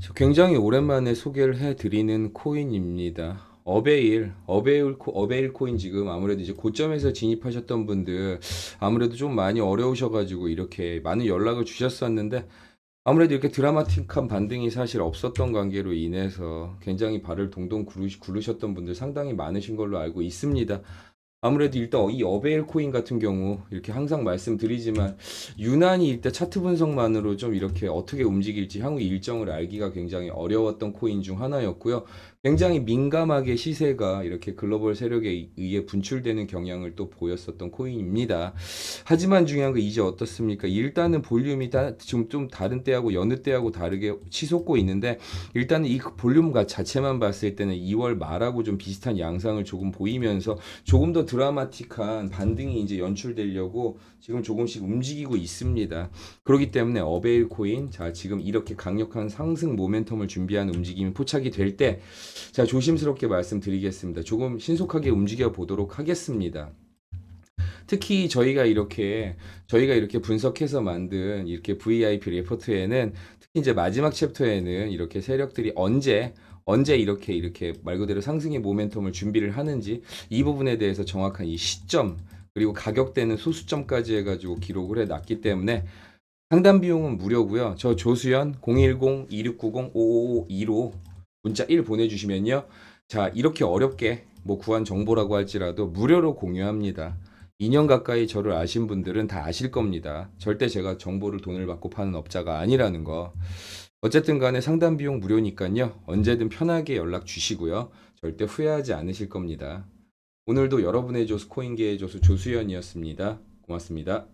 저 굉장히 오랜만에 소개를 해드리는 코인입니다. 어베일, 어베일, 코- 어베일 코인 지금 아무래도 이제 고점에서 진입하셨던 분들 아무래도 좀 많이 어려우셔가지고 이렇게 많은 연락을 주셨었는데 아무래도 이렇게 드라마틱한 반등이 사실 없었던 관계로 인해서 굉장히 발을 동동 구르- 구르셨던 분들 상당히 많으신 걸로 알고 있습니다. 아무래도 일단 이 어베일 코인 같은 경우 이렇게 항상 말씀드리지만 유난히 일단 차트 분석만으로 좀 이렇게 어떻게 움직일지 향후 일정을 알기가 굉장히 어려웠던 코인 중 하나였고요. 굉장히 민감하게 시세가 이렇게 글로벌 세력에 의해 분출되는 경향을 또 보였었던 코인입니다. 하지만 중요한 건 이제 어떻습니까? 일단은 볼륨이 다, 좀, 좀 다른 때하고 여느 때하고 다르게 치솟고 있는데 일단은 이 볼륨 가 자체만 봤을 때는 2월 말하고 좀 비슷한 양상을 조금 보이면서 조금 더 드라마틱한 반등이 이제 연출되려고 지금 조금씩 움직이고 있습니다. 그렇기 때문에 어베일 코인 자 지금 이렇게 강력한 상승 모멘텀을 준비하는 움직임이 포착이 될 때 자 조심스럽게 말씀드리겠습니다. 조금 신속하게 움직여 보도록 하겠습니다. 특히 저희가 이렇게 저희가 이렇게 분석해서 만든 이렇게 VIP 레포트에는 특히 이제 마지막 챕터에는 이렇게 세력들이 언제 언제 이렇게 이렇게 말 그대로 상승의 모멘텀을 준비를 하는지 이 부분에 대해서 정확한 이 시점 그리고 가격대는 소수점까지 해가지고 기록을 해놨기 때문에 상담 비용은 무료고요. 저 조수연 010-2690-5552로 문자 1 보내주시면요. 자 이렇게 어렵게 뭐 구한 정보라고 할지라도 무료로 공유합니다. 2년 가까이 저를 아신 분들은 다 아실 겁니다. 절대 제가 정보를 돈을 받고 파는 업자가 아니라는 거. 어쨌든 간에 상담 비용 무료니까요. 언제든 편하게 연락 주시고요. 절대 후회하지 않으실 겁니다. 오늘도 여러분의 조수 코인계의 조수 조수연이었습니다. 고맙습니다.